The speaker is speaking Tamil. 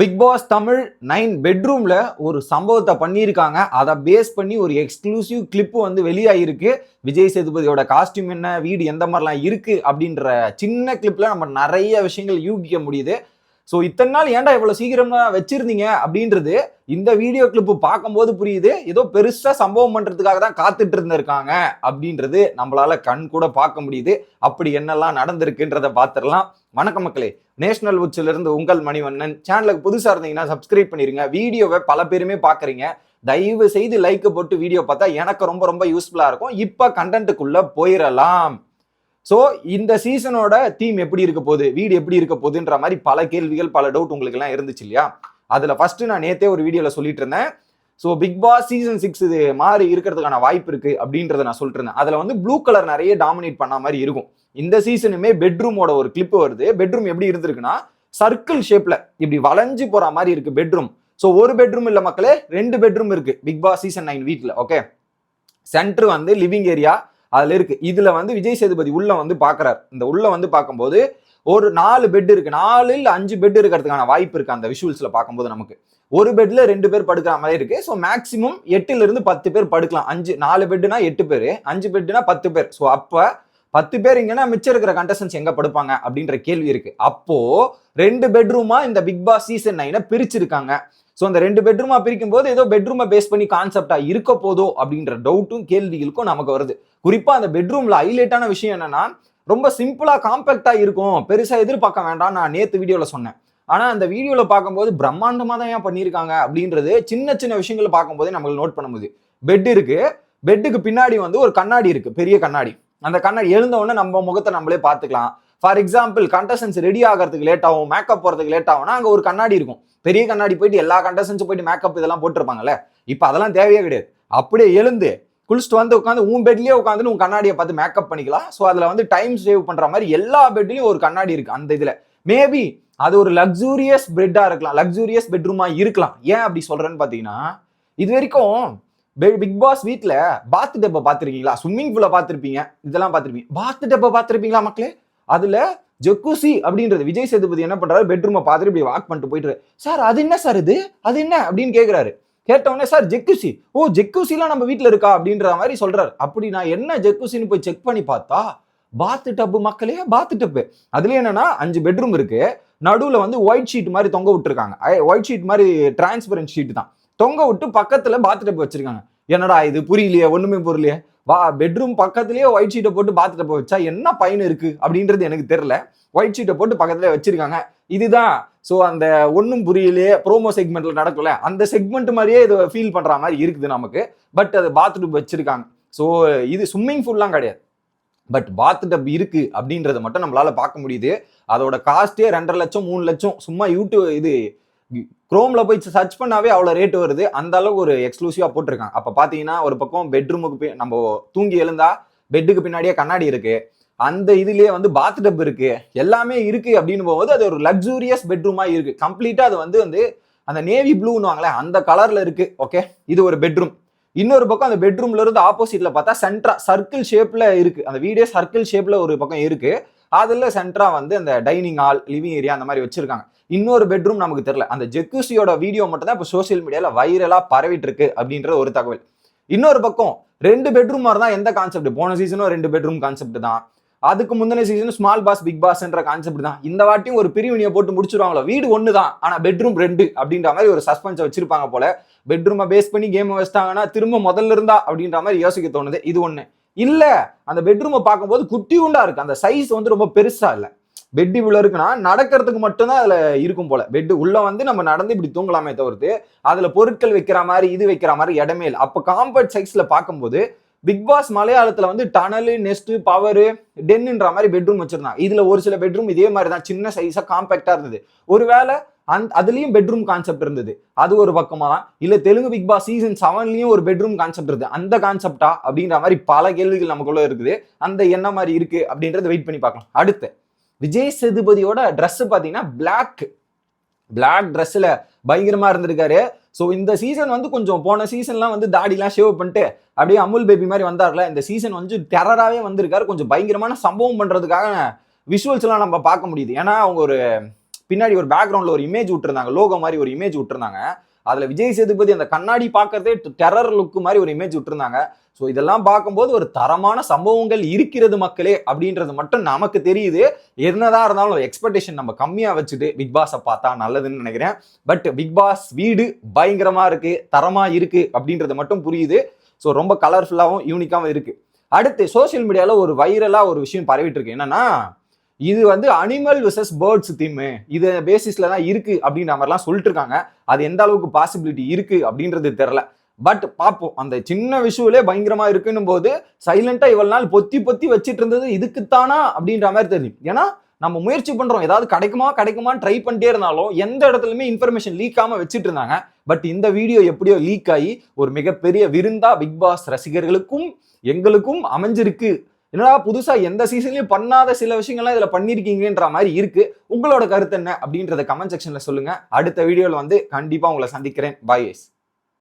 பிக் பாஸ் தமிழ் நைன் பெட்ரூமில் ஒரு சம்பவத்தை பண்ணியிருக்காங்க. அதை பேஸ் பண்ணி ஒரு எக்ஸ்க்ளூசிவ் கிளிப்பு வந்து வெளியாகிருக்கு விஜய் சேதுபதியோட காஸ்டியூம் என்ன வீடு எந்த மாதிரிலாம் இருக்குது அப்படின்ற சின்ன கிளிப்பில் நம்ம நிறைய விஷயங்கள் யூகிக்க முடியுது. ஸோ இத்தனை நாள் ஏன்டா இவ்வளோ சீக்கிரமா வச்சிருந்தீங்க அப்படின்றது இந்த வீடியோ கிளிப்பு பார்க்கும்போது புரியுது. ஏதோ பெருசாக சம்பவம் பண்ணுறதுக்காக தான் காத்துட்டு இருந்திருக்காங்க அப்படின்றது நம்மளால கண் கூட பார்க்க முடியுது. அப்படி என்னெல்லாம் நடந்திருக்குன்றத பார்த்துடலாம். வணக்கம் மக்களே. நேஷனல் உச்சிலிருந்து உங்கள் மணிவண்ணன். சேனலுக்கு புதுசாக இருந்தீங்கன்னா சப்ஸ்கிரைப் பண்ணிருங்க. வீடியோவை பல பேருமே பார்க்குறீங்க. தயவு செய்து லைக் போட்டு வீடியோ பார்த்தா எனக்கு ரொம்ப ரொம்ப யூஸ்ஃபுல்லாக இருக்கும். இப்போ கண்டென்ட்டுக்குள்ளே போயிடலாம் ஸோ இந்த சீசனோட தீம் எப்படி இருக்க போகுது? வீடு எப்படி இருக்க போகுதுன்ற மாதிரி பல கேள்விகள் பல டவுட் உங்களுக்கு எல்லாம் இருந்துச்சு இல்லையா? அதில் ஃபர்ஸ்ட் நான் நேத்தே ஒரு வீடியோவில் சொல்லிட்டு இருந்தேன். So Bigg Boss season six இது மாறி இருக்கிறதுக்கான வாய்ப்பு இருக்கு அப்படின்றத நான் சொல்லிட்டு இருந்தேன். அதில் வந்து ப்ளூ கலர் நிறைய டாமினேட் பண்ண மாதிரி இருக்கும். இந்த சீசனுமே பெட்ரூமோட ஒரு கிளிப் வருது. பெட்ரூம் எப்படி இருந்திருக்குன்னா சர்க்கிள் ஷேப்ல இப்படி வளைஞ்சு போற மாதிரி இருக்கு பெட்ரூம் ஸோ ஒரு பெட்ரூம் இல்லை மக்களே ரெண்டு பெட்ரூம் இருக்கு பிக் பாஸ் சீசன் நைன் வீட்டில் ஓகே சென்டர் வந்து லிவிங் ஏரியா அதுல இருக்கு. இதுல வந்து விஜய் சேதுபதி உள்ள வந்து பாக்குறாரு. இந்த உள்ள வந்து பார்க்கும்போது ஒரு நாலு பெட் இருக்கு. நாலு அஞ்சு பெட் இருக்கிறதுக்கான வாய்ப்பு இருக்கு அந்த விஷுவல்ஸ்ல பார்க்கும்போது நமக்கு. ஒரு பெட்ல ரெண்டு பேர் படுக்கிற மாதிரி இருக்கு. ஸோ மேக்சிமம் எட்டுல இருந்து பத்து பேர் படுக்கலாம். அஞ்சு நாலு பெட்னா எட்டு பேர். அஞ்சு பெட்னா பத்து பேர். ஸோ அப்போ பத்து பேர் இங்கன்னா மிச்சம் இருக்கிற கண்டஸ்டன்ஸ் எங்க படுப்பாங்க அப்படின்ற கேள்வி இருக்கு. அப்போ ரெண்டு பெட்ரூமா இந்த பிக் பாஸ் சீசன் நைனை பிரிச்சிருக்காங்க. ஸோ அந்த ரெண்டு பெட்ரூமா பிரிக்கும் போது ஏதோ பெட்ரூமை பேஸ் பண்ணி கான்செப்டா இருக்க போதோ அப்படின்ற டவுட்டும் கேள்விகளுக்கும் நமக்கு வருது. குறிப்பா அந்த பெட்ரூம்ல ஹைலைட்டான விஷயம் என்னன்னா ரொம்ப சிம்பிளா காம்பேக்டா இருக்கும். பெருசா எதிர்பார்க்க வேண்டாம் நான் நேத்து வீடியோல சொன்னேன். ஆனா அந்த வீடியோல பார்க்கும்போது பிரம்மாண்டமா தான் ஏன் பண்ணியிருக்காங்க அப்படின்றது சின்ன சின்ன விஷயங்களை பார்க்கும்போதே நம்மளுக்கு நோட் பண்ண முடியுது. பெட் இருக்கு. பெட்டுக்கு பின்னாடி வந்து ஒரு கண்ணாடி இருக்கு. பெரிய கண்ணாடி. அந்த கண்ணை எழுந்த உடனே நம்ம முகத்தை நம்மளே பார்த்துக்கலாம். ஃபார் எக்ஸாம்பிள் கண்டஸ்டன்ஸ் ரெடி ஆகிறதுக்கு லேட் ஆகும் மேக்கப் போகிறதுக்கு லேட் ஆகும்னா அங்கே ஒரு கண்ணாடி இருக்கும். பெரிய கண்ணாடி போயிட்டு எல்லா கண்டஸ்டன்ஸும் போயிட்டு மேக்கப் இதெல்லாம் போட்டிருப்பாங்கல்ல? இப்போ அதெல்லாம் தேவையே கிடையாது. அப்படியே எழுந்து குளிச்சுட்டு வந்து உட்காந்து உன் பெட்லேயே உட்காந்து உன் கண்ணாடியை பார்த்து மேக்கப் பண்ணிக்கலாம். ஸோ அதில் வந்து டைம் சேவ் பண்ணுற மாதிரி எல்லா பெட்லேயும் ஒரு கண்ணாடி இருக்குது அந்த இதில். மேபி அது ஒரு லக்ஸூரியஸ் பெட்டாக இருக்கலாம். லக்ஸூரியஸ் பெட்ரூமாக இருக்கலாம். ஏன் அப்படி சொல்கிறேன்னு பார்த்தீங்கன்னா இது வரைக்கும் பிக் பாஸ் வீட்டில் பாத் டப்பை பார்த்துருக்கீங்களா? ஸ்விம்மிங் பூலை பார்த்துருப்பீங்க. இதெல்லாம் பார்த்துருப்பீங்க. பாத் டப்பை பார்த்துருப்பீங்களா மக்களே? அதில் ஜக்குசி அப்படின்றது. விஜய் சேதுபதி என்ன பண்ணுறாரு பெட்ரூமை பார்த்துட்டு இப்படி வாக் பண்ணிட்டு போயிட்டு சார் அது என்ன சார் இது? அது என்ன? அப்படின்னு கேட்குறாரு கேட்டவுடனே சார் ஜெக்குசி ஓ ஜெக்குசிலாம் நம்ம வீட்டில் இருக்கா? அப்படின்ற மாதிரி சொல்கிறாரு அப்படி நான் என்ன ஜெக்குசின்னு போய் செக் பண்ணி பார்த்தா பாத்து டப்பு மக்களே பாத்து டப்பு அதுல என்னன்னா அஞ்சு பெட்ரூம் இருக்கு. நடுவில் வந்து ஒயிட் ஷீட் மாதிரி தொங்க விட்டுருக்காங்க. ஒயிட் ஷீட் மாதிரி டிரான்ஸ்பரண்ட் ஷீட் தான். தொங்க விட்டு பக்கத்துல பாத்டப் டப்பு வச்சிருக்காங்க. என்னடா இது? புரியலையே ஒண்ணுமே புரியலையே. வா பெட்ரூம் பக்கத்துலயே ஒயிட் ஷீட்டை போட்டு பாத்டப் வச்சா என்ன பயன் இருக்கு? அப்படின்றது எனக்கு தெரியல. ஒயிட் ஷீட்டை போட்டு பக்கத்துல வச்சிருக்காங்க. இதுதான். ஸோ அந்த ஒன்றும் புரியலையே ப்ரோமோ செக்மெண்ட்ல நடக்கல. அந்த செக்மெண்ட் மாதிரியே இது ஃபீல் பண்ற மாதிரி இருக்குது நமக்கு. பட் அது பாத்ரூம் வச்சிருக்காங்க. ஸோ இது ஸ்விம்மிங் ஃபுல்லாம் கிடையாது. பட் பாத் டப் இருக்கு அப்படின்றத மட்டும் நம்மளால பார்க்க முடியுது. அதோட காஸ்ட்டே ரெண்டரை லட்சம் மூணு லட்சம் சும்மா யூடியூப் இது குரோம்ல போய் சர்ச் பண்ணாவே அவ்வளோ ரேட் வருது. அந்த அளவுக்கு ஒரு எக்ஸ்க்ளூசிவா போட்டிருக்காங்க. அப்ப பாத்தீங்கன்னா ஒரு பக்கம் பெட்ரூமுக்கு நம்ம தூங்கி எழுந்தா பெட்டுக்கு பின்னாடியே கண்ணாடி இருக்கு. அந்த இதுலயே வந்து பாத் டப் இருக்கு. எல்லாமே இருக்கு அப்படின்னு போகும்போது அது ஒரு லக்ஸூரியஸ் பெட்ரூமா இருக்கு. கம்ப்ளீட்டா அது வந்து வந்து அந்த நேவி ப்ளூன்னு அந்த கலர்ல இருக்கு. ஓகே இது ஒரு பெட்ரூம் இன்னொரு பக்கம் அந்த பெட்ரூம்ல இருந்து ஆப்போசிட்ல பார்த்தா சென்ட்ரா சர்க்கிள் ஷேப்ல இருக்கு. அந்த வீடியோ சர்க்கிள் ஷேப்ல ஒரு பக்கம் இருக்கு. அதுல சென்ட்ரா வந்து அந்த டைனிங் ஹால் லிவிங் ஏரியா அந்த மாதிரி வச்சிருக்காங்க. இன்னொரு பெட்ரூம் நமக்கு தெரியல. அந்த ஜெக்குசியோட வீடியோ மட்டும் தான் இப்போ சோசியல் மீடியாவில் வைரலாக பரவிட்டு இருக்கு அப்படின்ற ஒரு தகவல். இன்னொரு பக்கம் ரெண்டு பெட்ரூம் மாதிரி தான் எந்த கான்செப்ட் போன சீசனும் ரெண்டு பெட்ரூம் கான்செப்ட் தான். அதுக்கு முந்தின சீசன் ஸ்மால் பாஸ் பிக் பாஸ்ன்ற கான்செப்ட் தான். இந்த வாட்டியும் ஒரு பிரிவினியை போட்டு முடிச்சிருவாங்களோ? வீடு ஒன்று தான் ஆனால் பெட்ரூம் ரெண்டு அப்படின்ற மாதிரி ஒரு சஸ்பென்ஸை வச்சிருப்பாங்க போல. பெட்ரூமை பேஸ் பண்ணி கேம் வச்சிட்டாங்கன்னா திரும்ப முதல்ல இருந்தா அப்படின்ற மாதிரி யோசிக்க தோணுது. இது ஒன்று இல்லை அந்த பெட்ரூமை பார்க்கும்போது குட்டி உண்டா இருக்கு. அந்த சைஸ் வந்து ரொம்ப பெருசா இல்லை. பெட் இவ்வளோ இருக்குன்னா நடக்கிறதுக்கு மட்டும்தான் அதில் இருக்கும் போல. பெட்டு உள்ளே வந்து நம்ம நடந்து இப்படி தூங்கலாமே தவிர்த்து அதில் பொருட்கள் வைக்கிற மாதிரி இது வைக்கிற மாதிரி இடமே இல்லை அப்போ காம்பேக்ட் சைஸில் பார்க்கும்போது பிக் பாஸ் வந்து டனலு நெஸ்ட்டு பவரு டென்னுன்ற மாதிரி பெட்ரூம் வச்சுருந்தான் இதில் ஒரு சில பெட்ரூம் இதே மாதிரி தான் சின்ன சைஸாக காம்பேக்டாக இருந்தது. ஒருவேளை அந் அதுலேயும் பெட்ரூம் கான்செப்ட் இருந்தது. அது ஒரு பக்கமா இல்லை தெலுங்கு பிக் பாஸ் சீசன் செவன்லையும் ஒரு பெட்ரூம் கான்செப்ட் இருக்குது அந்த கான்செப்டா அப்படின்ற மாதிரி பல கேள்விகள் நமக்குள்ள இருக்குது. அந்த என்ன மாதிரி இருக்கு அப்படின்றத வெயிட் பண்ணி பார்க்கலாம். அடுத்து விஜய் சேதுபதியோட ட்ரெஸ் பார்த்தீங்கன்னா பிளாக் பிளாக் ட்ரெஸ்ஸில் பயங்கரமா இருந்திருக்காரு. ஸோ இந்த சீசன் வந்து கொஞ்சம் போன சீசன்லாம் வந்து தாடிலாம் ஷேவ் பண்ணிட்டு அப்படியே அமுல் பேபி மாதிரி வந்தார்ல இந்த சீசன் வந்து டெரராகவே வந்திருக்காரு. கொஞ்சம் பயங்கரமான சம்பவம் பண்ணுறதுக்காக விஷுவல்ஸ்லாம் நம்ம பார்க்க முடியுது. ஏன்னா அவங்க ஒரு பின்னாடி ஒரு பேக்ரவுண்டில் ஒரு இமேஜ் விட்டுருந்தாங்க. லோகோ மாதிரி ஒரு இமேஜ் விட்டுருந்தாங்க. அதில் விஜய் சேதுபதி அந்த கண்ணாடி பார்க்கறதே டெரர் லுக் மாதிரி ஒரு இமேஜ் விட்டுருந்தாங்க. ஸோ இதெல்லாம் பார்க்கும்போது ஒரு தரமான சம்பவங்கள் இருக்கிறது மக்களே அப்படின்றது மட்டும் நமக்கு தெரியுது. என்னதான் இருந்தாலும் எக்ஸ்பெக்டேஷன் நம்ம கம்மியாக வச்சுட்டு பிக் பாஸை பார்த்தா நல்லதுன்னு நினைக்கிறேன். பட் பிக் பாஸ் வீடு பயங்கரமாக இருக்குது தரமாக இருக்குது அப்படின்றது மட்டும் புரியுது. ஸோ ரொம்ப கலர்ஃபுல்லாகவும் யூனிக்காகவும் இருக்குது அடுத்து சோஷியல் மீடியாவில் ஒரு வைரலாக ஒரு விஷயம் பரவிட்டு இருக்கு என்னன்னா இது வந்து அனிமல் விசஸ் பேர்ட்ஸ் தீம் இது பேசிஸ்ல தான் இருக்கு அப்படின்ற மாதிரிலாம் சொல்லிட்டு இருக்காங்க அது எந்த அளவுக்கு பாசிபிலிட்டி இருக்கு அப்படின்றது தெரில பட் பார்ப்போம் அந்த சின்ன விஷுவலே பயங்கரமா இருக்குன்னும் போது சைலண்டா இவ்வளவு நாள் பொத்தி பொத்தி வச்சிட்டு இருந்தது இதுக்குத்தானா அப்படின்ற மாதிரி தெரியும். ஏன்னா நம்ம முயற்சி பண்றோம். ஏதாவது கிடைக்குமா கிடைக்குமான்னு ட்ரை பண்ணிட்டே இருந்தாலும் எந்த இடத்துலயுமே இன்ஃபர்மேஷன் லீக்காம வச்சிட்டு இருந்தாங்க பட் இந்த வீடியோ எப்படியோ லீக் ஆகி ஒரு மிகப்பெரிய விருந்தா பிக் பாஸ் ரசிகர்களுக்கும் எங்களுக்கும் அமைஞ்சிருக்கு. என்னடா புதுசா எந்த சீசன்லயும் பண்ணாத சில விஷயங்கள்லாம் இதுல பண்ணிருக்கீங்கன்ற மாதிரி இருக்கு. உங்களோட கருத்து என்ன அப்படின்றத கமெண்ட் செக்ஷன்ல சொல்லுங்க. அடுத்த வீடியோல வந்து கண்டிப்பா உங்களை சந்திக்கிறேன். பாய்